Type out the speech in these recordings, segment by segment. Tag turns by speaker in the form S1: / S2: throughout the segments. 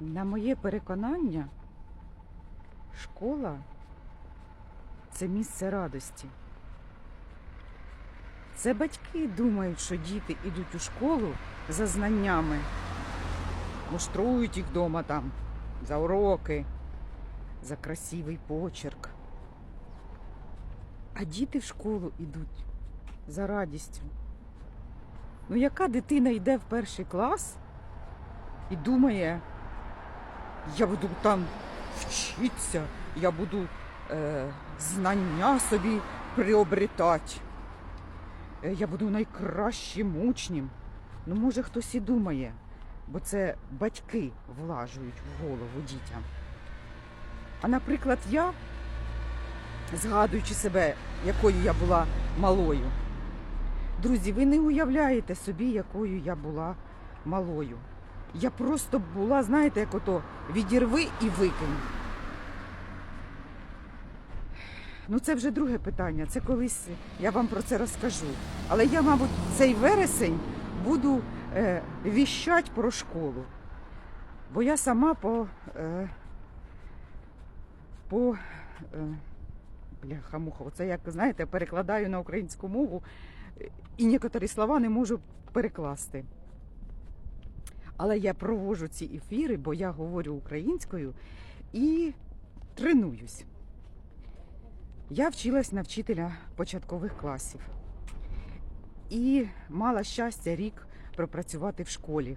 S1: На моє переконання, школа це місце радості. Це батьки думають, що діти йдуть у школу за знаннями, муштрують їх вдома там за уроки, за красивий почерк. А діти в школу йдуть за радістю. Ну, яка дитина йде в перший клас і думає, я буду там вчитися, я буду е, знання собі приобретати. Е, Я буду найкращим учнем. Ну, може, хтось і думає, бо це батьки влажують в голову дітям. А наприклад, я, згадуючи себе, якою я була малою, друзі, ви не уявляєте собі, якою я була малою. Я просто була, знаєте, як ото відірви і викинь. Ну, це вже друге питання. Це колись я вам про це розкажу. Але я, мабуть, цей вересень буду е, віщать про школу. Бо я сама по. Е, по е, бляха муха, оце як знаєте, перекладаю на українську мову е, і некоторі слова не можу перекласти. Але я проводжу ці ефіри, бо я говорю українською і тренуюсь. Я вчилась на вчителя початкових класів і мала щастя рік пропрацювати в школі.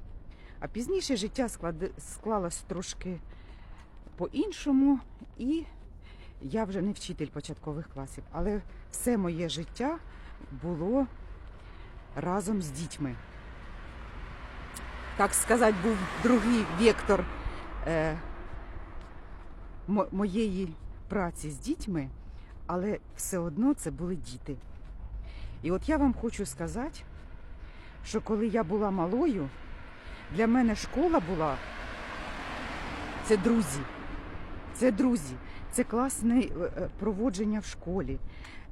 S1: А пізніше життя склалось трошки по-іншому, і я вже не вчитель початкових класів, але все моє життя було разом з дітьми. Так сказати, був другий вектор е, моєї праці з дітьми, але все одно це були діти. І от я вам хочу сказати, що коли я була малою, для мене школа була це друзі. Це друзі, це класне е, е, проводження в школі.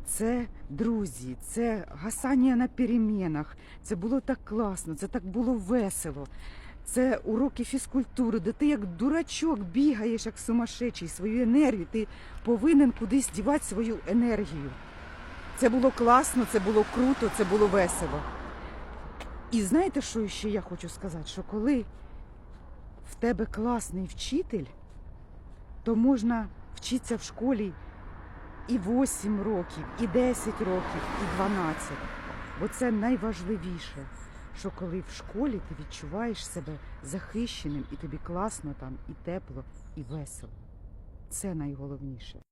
S1: Це друзі, це гасання на перемінах. Це було так класно, це так було весело. Це уроки фізкультури, де ти як дурачок бігаєш, як сумасшедший, свою енергію. Ти повинен кудись дівати свою енергію. Це було класно, це було круто, це було весело. І знаєте, що ще я хочу сказати? Що коли в тебе класний вчитель, то можна вчитися в школі і 8 років, і 10 років, і 12. Бо це найважливіше, що коли в школі ти відчуваєш себе захищеним, і тобі класно там, і тепло, і весело. Це найголовніше.